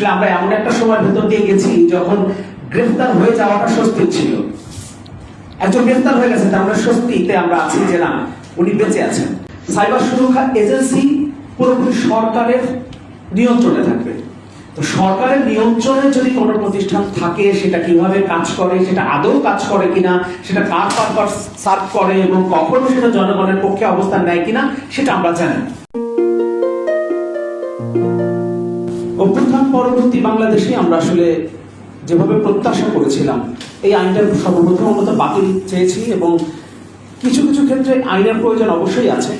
আসলে আমরা এমন একটা সময়ের ভেতর দিয়ে গেছি যখন গ্রেফতার হয়ে যাওয়াটা স্বস্তির ছিল। একজন গ্রেফতার হয়ে গেছে, তার মানে স্বস্তিতে আমরা আছি যে না, উনি বেঁচে আছেন। সাইবার সুরক্ষা এজেন্সি পুরোপুরি সরকারের নিয়ন্ত্রণে থাকবে। তো সরকারের নিয়ন্ত্রণে যদি কোনো প্রতিষ্ঠান থাকে, সেটা কীভাবে কাজ করে, সেটা আদৌ কাজ করে কিনা, সেটা কার পারপাস সার্ভ করে এবং কখনো সেটা জনগণের পক্ষে অবস্থান নেয় কিনা, সেটা আমরা জানি। অভ্যুত্থান পরবর্তী বাংলাদেশে আমরা আসলে যেভাবে প্রত্যাশা করেছিলাম, এই আইনটার সর্বপ্রথম আমরা বাতিল চেয়েছি এবং কিছু কিছু ক্ষেত্রে আইনের প্রয়োজন অবশ্যই আছে।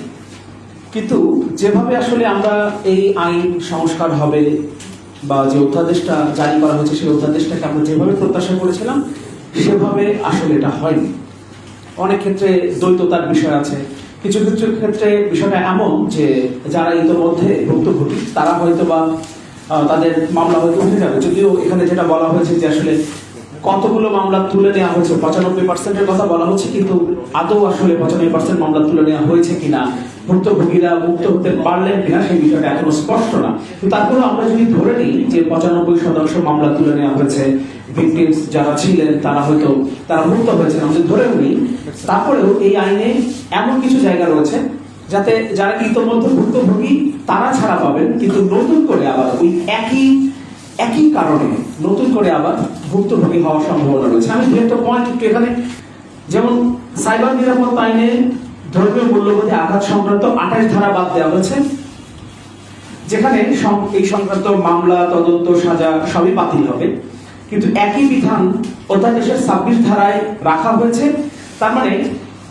কিন্তু যেভাবে আসলে আমরা এই আইন সংস্কার হবে বা যে অধ্যাদেশটা জারি করা হয়েছে, সেই অধ্যাদেশটাকে আমরা যেভাবে প্রত্যাশা করেছিলাম, সেভাবে আসলে এটা হয়নি। অনেক ক্ষেত্রে দ্বৈততার বিষয় আছে। কিছু কিছু ক্ষেত্রে বিষয়টা এমন যে যারা ইতোমধ্যে ভুক্তভোগী, তারা হয়তো বা তাদের মামলা হয়তো উঠে যাবে। যদিও এখানে যেটা বলা হয়েছে যে আসলে কতগুলো মামলা তুলে নেওয়া হয়েছে, পঁচানব্বই পার্সেন্টের কথা বলা হচ্ছে, কিন্তু আদৌ আসলে পঁচানব্বই পার্সেন্ট মামলা তুলে নেওয়া হয়েছে কিনা, ভুক্তভোগীরা মুক্ত হতে পারলেন কিনা, সেই বিষয়টা এখনও স্পষ্ট না। কিন্তু তারপরেও আমরা যদি ধরে নিই যে পঁচানব্বই শতাংশ মামলা তুলে নেওয়া হয়েছে ভিকটিমস যারা ছিলেন, তারা হয়তো, তারা মুক্ত হয়েছেন। আমরা ধরেও নিই, তারপরেও এই আইনে এমন কিছু জায়গা রয়েছে যাতে যারা ইতোমধ্যে ভুক্তভোগী তারা ছাড়া পাবেন, কিন্তু নতুন করে আবার ওই একই একই কারণে নতুন করে আবার ভুক্তভোগী হওয়ার সম্ভাবনা রয়েছে। আমি দু একটা পয়েন্ট একটু এখানে, যেমন সাইবার নিরাপত্তা আইনে ধর্মীয় মূল্যবোধে আঘাত সংক্রান্ত আঠাশ ধারা বাদ দেওয়া হয়েছে, যেখানে এই সংক্রান্ত মামলা, তদন্ত, সাজা সবই বাতিল হবে। কিন্তু একই বিধান অধ্যাদেশের ছাব্বিশ ধারায় রাখা হয়েছে, তার মানে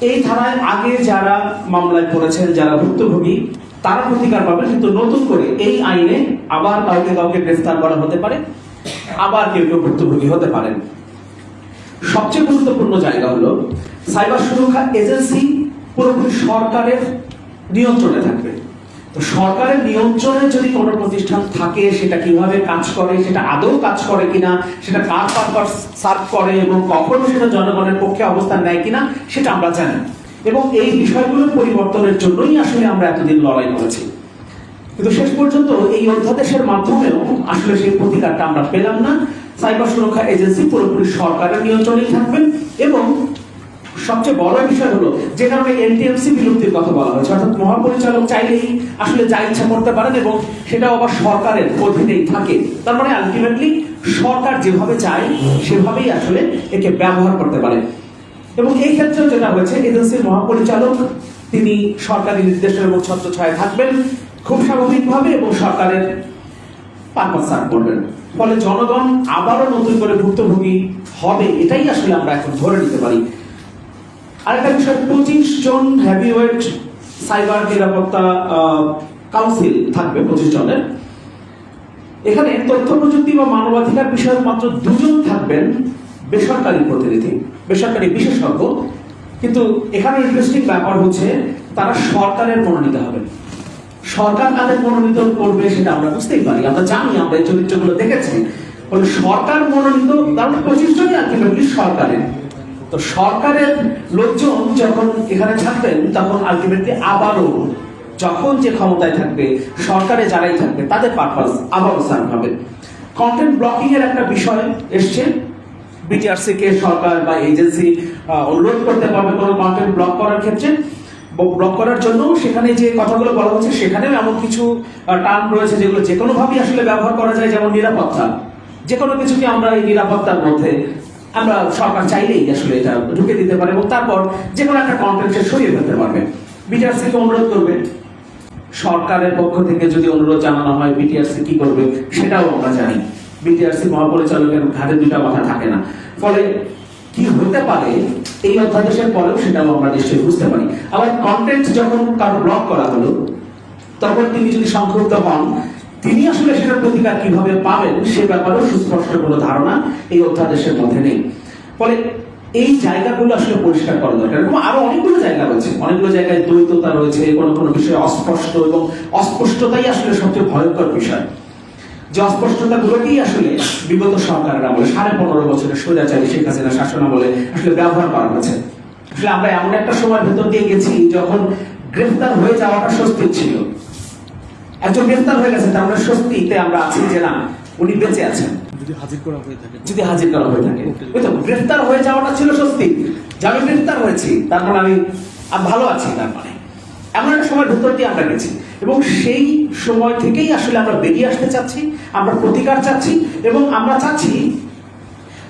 এই ধারায় আগে যারা মামলায় পড়েছেন, যারা ভুক্তভোগী তারা প্রতিকার পাবে, কিন্তু নতুন করে এই আইনে আবার কাউকে কাউকে গ্রেফতার করা হতে পারে, আবার কেউ কেউ ভুক্তভোগী হতে পারেন। সবচেয়ে গুরুত্বপূর্ণ জায়গা হলো, সাইবার সুরক্ষা এজেন্সি পুরোপুরি সরকারের নিয়ন্ত্রণে থাকবে। তো সরকারের নিয়ন্ত্রণে যদি কোনো প্রতিষ্ঠান থাকে, সেটা কীভাবে কাজ করে, সেটা আদৌ কাজ করে কিনা, সেটা কার পারপাস সার্ভ করে এবং কখনো সেটা জনগণের পক্ষে অবস্থান নেয় কিনা, সেটা আমরা জানি। এবং এই বিষয়গুলোর পরিবর্তনের জন্যই আসলে আমরা এতদিন লড়াই করেছি। কিন্তু শেষ পর্যন্ত এই অধ্যাদেশের মাধ্যমেও আসলে সেই প্রতিকারটা আমরা পেলাম না। সাইবার সুরক্ষা এজেন্সি পুরোপুরি সরকারের নিয়ন্ত্রণেই থাকবেন এবং সবচেয়ে বড় বিষয় হলো, যে কারণে এনটিএমসি বিলুপ্তির কথা বলা হয়েছে, অর্থাৎ মহাপরিচালক চাইলেই আসলে যা ইচ্ছা করতে পারেন এবং সেটা আবার সরকারের অধীনেই থাকে। তার মানে আলটিমেটলি সরকার যেভাবে চায়, সেভাবেই আসলে একে ব্যবহার করতে পারে। এবং এই ক্ষেত্রে যেটা হয়েছে, এজেন্সির মহাপরিচালক, তিনি সরকারি নির্দেশের এবং ছত্রছায়া থাকবেন, খুব স্বাভাবিকভাবে, এবং সরকারের করবেন। ফলে জনগণ আবারও নতুন করে ভুক্তভোগী হবে, এটাই আসলে আমরা এখন ধরে নিতে পারি। আরেকটা বিষয়, পঁচিশ জন হ্যাভিওয়েট সাইবার নিরাপত্তা কাউন্সিল থাকবে পঁচিশ জনের। এখানে তথ্য প্রযুক্তি বা মানবাধিকার বিষয়ে মাত্র দুজন থাকবেন। বেসরকারি প্রতিনিধি, বেসরকারি বিশেষজ্ঞ। কিন্তু এখানে ইন্টারেস্টিং ব্যাপার হচ্ছে, তারা সরকারের মনোনীত হবেন সরকার তাদের মনোনীত করবে সেটা আমরা বুঝতেই পারি। আমরা জানি, আমরা এই চরিত্রগুলো দেখেছি। সরকার মনোনীত কারণ পঁচিশ জনই আলটিমেটলি সরকারের। তো সরকারের লোকজন যখন এখানে থাকবেন, তখন আলটিমেটলি আবারও যখন যে ক্ষমতায় থাকবে, সরকারে যারাই থাকবে, তাদের পারপাস আবারও সার্ভ হবে। কন্টেন্ট ব্লকিং এর একটা বিষয় এসছে। বিটিআরসি কে সরকার বা এজেন্সি অনুরোধ করতে পারবে কোনো কন্টেন্ট ব্লক করার ক্ষেত্রে। ব্লক করার জন্য সেখানে যে কথাগুলো বলা হচ্ছে সেখানেও এমন কিছু টার্ম রয়েছে যেগুলো যে কোনো ভাবেই আসলে ব্যবহার করা যায়, যেমন নিরাপত্তা। যে কোনো কিছুকে আমরা এই নিরাপত্তার মধ্যে আমরা সরকার চাইলেই আসলে এটা ঢুকে দিতে পারে এবং তারপর যে কোনো একটা কন্টেন্ট সরিয়ে ফেলতে পারবে। বিটিআরসি কে অনুরোধ করবে। সরকারের পক্ষ থেকে যদি অনুরোধ জানানো হয়, বিটিআরসি কি করবে সেটাও আমরা জানি। বিটিআরসি মহাপরিচালকের ঘাটে দুটা মাথা থাকে না। ফলে কি হতে পারে এই অধ্যাদেশের পরেও সেটাও আমরা নিশ্চয়ই বুঝতে পারি। আবার কন্টেন্ট যখন কারও ব্লক করা হলো, তখন তিনি যদি সংক্ষুব্ধ হন, তিনি আসলে সেটার প্রতিকার কীভাবে পাবেন সে ব্যাপারেও সুস্পষ্ট কোনো ধারণা এই অধ্যাদেশের মধ্যে নেই। ফলে এই জায়গাগুলো আসলে পরিষ্কার করা দরকার। এবং আরও অনেকগুলো জায়গা রয়েছে। অনেকগুলো জায়গায় দ্বৈততা রয়েছে, কোনো কোনো বিষয়ে অস্পষ্ট এবং অস্পষ্টতাই আসলে সবচেয়ে ভয়ঙ্কর বিষয়। যে অস্পষ্টতা গুলোকেই আসলে বিগত সরকারের আমলে সাড়ে পনেরো বছরের স্বৈরাচারী শেখ হাসিনা শাসন আমলে আসলে ব্যবহার করা হয়েছে। আসলে আমরা এমন একটা সময়ের ভেতর দিয়ে গেছি যখন গ্রেফতার হয়ে যাওয়াটা স্বস্তির ছিল। একজন গ্রেফতার হয়ে গেছে তার মানে স্বস্তিতে আমরা আছি যে না উনি বেঁচে আছেন। যদি হাজির করা হয়ে থাকে। যদি হাজির করা হয়ে থাকে। তো গ্রেফতার হয়ে যাওয়াটা ছিল স্বস্তি। যে আমি গ্রেফতার হয়েছি তারপর আমি আমি ভালো আছি তার মানে। এমন একটা সময় ভেতর দিয়ে আমরা গেছি। এবং সেই সময় থেকেই আসলে আমরা বেরিয়ে আসতে চাচ্ছি, আমরা প্রতিকার চাচ্ছি এবং আমরা চাচ্ছি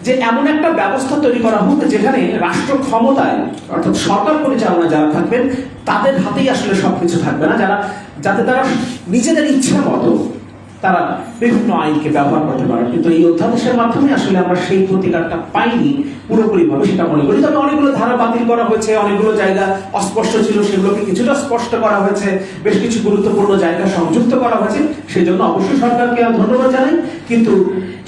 যে এমন একটা ব্যবস্থা তৈরি করা হোক যেখানে রাষ্ট্র ক্ষমতায়, অর্থাৎ সরকার পরিচালনা যারা থাকবেন, তাদের হাতেই আসলে সবকিছু থাকবে না, যারা, যাতে তারা নিজেদের ইচ্ছা মতো তারা বিভিন্ন আইনকে ব্যবহার করতে পারে। কিন্তু এই অধ্যাদেশের মাধ্যমে আসলে আমরা সেই প্রতিকারটা পাইনি পুরোপুরিভাবে সেটা মনে করি। তবে অনেকগুলো ধারা বাতিল করা হয়েছে, অনেকগুলো জায়গা অস্পষ্ট ছিল, সেগুলোকে কিছুটা স্পষ্ট করা হয়েছে, বেশ কিছু গুরুত্বপূর্ণ জায়গা সংযুক্ত করা হয়েছে। সেই জন্য অবশ্যই সরকারকে ধন্যবাদ জানাই। কিন্তু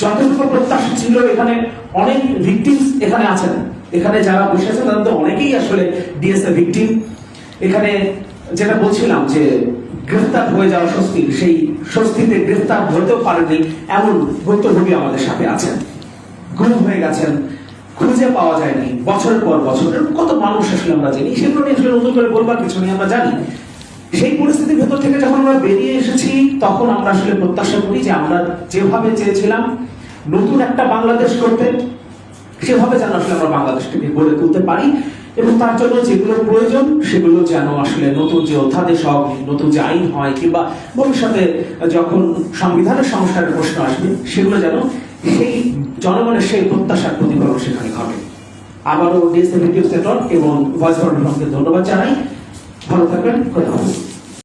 যতটুকু প্রত্যাশা ছিল, এখানে অনেক ভিকটিমস এখানে আছেন। এখানে যারা বসে আছেন, তাদের তো অনেকেই আসলে ডিএসএ ভিকটিম এখানে যেটা বলছিলাম যে গ্রেফতার হয়ে যাওয়া স্বস্তি সেই স্বস্তিতে গ্রেফতার হতেও পারেনি এমন ভুক্তভোগী আমাদের সাথে আছেন। গুম হয়ে গেছেন, খুঁজে পাওয়া যায়নি বছরের পর বছর। কত মানুষ আসলে আমরা জানি সেগুলো নিয়ে আসলে নতুন করে বলবার কিছু নেই, আমরা জানি। সেই পরিস্থিতির ভেতর থেকে যখন আমরা বেরিয়ে এসেছি, তখন আমরা আসলে প্রত্যাশা করি যে আমরা যেভাবে চেয়েছিলাম, নতুন একটা বাংলাদেশ করতে, সেভাবে যেন আসলে আমরা বাংলাদেশকে গড়ে তুলতে পারি। এবং তার জন্য যেগুলো প্রয়োজন, সেগুলো যেন আসলে নতুন যে অধ্যাদেশ হোক নতুন যে আইন হয়, কিংবা ভবিষ্যতে যখন সংবিধানের সংস্কারের প্রশ্ন আসবে, সেগুলো যেন সেই জনগণের সেই প্রত্যাশার প্রতিফলন সেখানে ঘটে। আবারও ডিএসএ ভিডিও সেটর এবং ভয়েস ফর ধন্যবাদ জানাই। ভালো থাকবেন